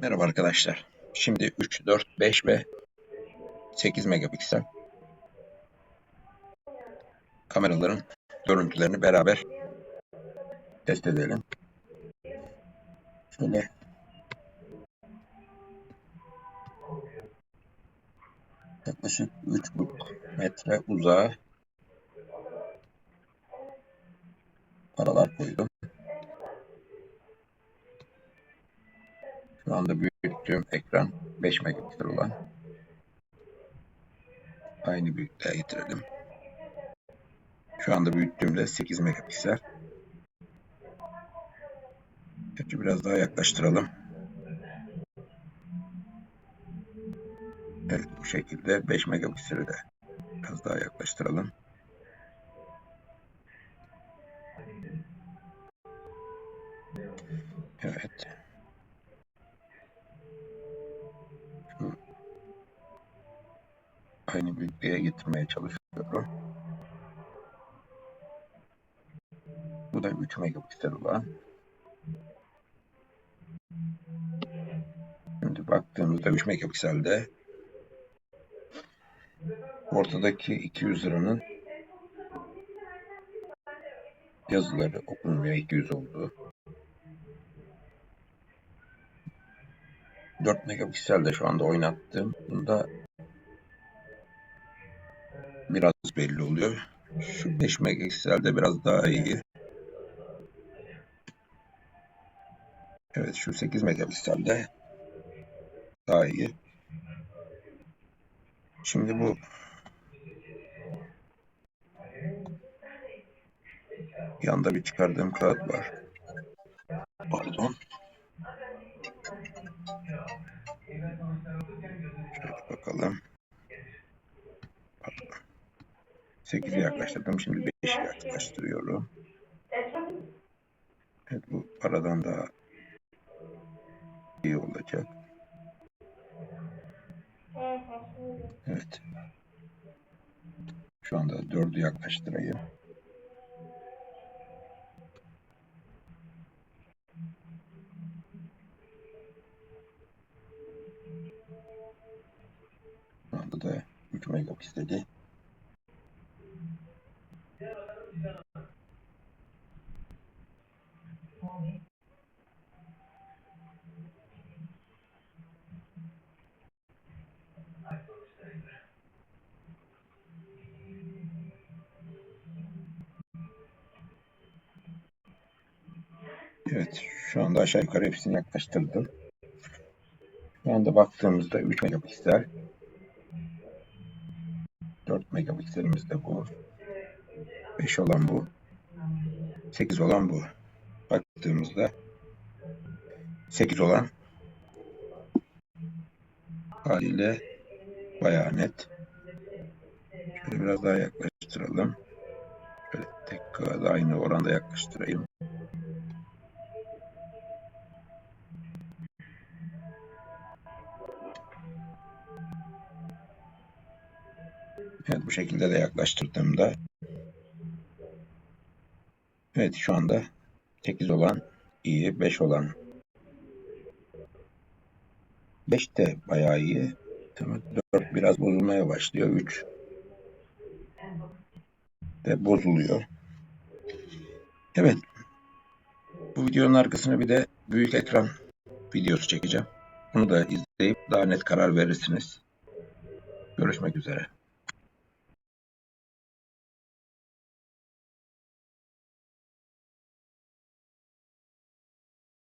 Merhaba arkadaşlar. Şimdi 3, 4, 5 ve 8 megapiksel kameraların görüntülerini beraber test edelim. Şöyle yaklaşık 3,5 metre uzağa paralar koydum. Şu anda büyüttüğüm ekran 5 megapiksel olan aynı büyüklüğe getirelim. Şu anda büyüttüğümde 8 megapiksel. Peki biraz daha yaklaştıralım. Evet bu şekilde 5 megapikseli de biraz daha yaklaştıralım. Evet. Aynı büyüklüğe getirmeye çalışıyorum. Bu da 3 megapiksel olan. Şimdi baktığımızda 3 megapikselde ortadaki 200 liranın yazıları okunmuyor 200 oldu. 4 megapikselde şu anda oynattığım bunda biraz belli oluyor. Şu 5 megapikselde biraz daha iyi. Evet şu 8 megapikselde daha iyi. Şimdi bu yanda bir çıkardığım kağıt var. Pardon. 8'i yaklaştırdım. Şimdi 5'i yaklaştırıyorum. Evet bu aradan daha iyi olacak. Evet. Şu anda 4'ü yaklaştırayım. Şu anda da 3 megapikseli. Evet, şu anda aşağı yukarı hepsini yaklaştırdım. Şu anda baktığımızda 3 megapiksel. 4 megapikselimiz de bu. 5 olan bu. 8 olan bu. Baktığımızda 8 olan haliyle bayağı net. Şöyle biraz daha yaklaştıralım. Şöyle tekrar da aynı oranda yaklaştırayım. Evet bu şekilde de yaklaştırdığımda Evet şu anda 8 olan iyi, 5 olan 5 de bayağı iyi. Tamam, 4 biraz bozulmaya başlıyor. 3 de bozuluyor. Evet. Bu videonun arkasına bir de büyük ekran videosu çekeceğim. Onu da izleyip daha net karar verirsiniz. Görüşmek üzere.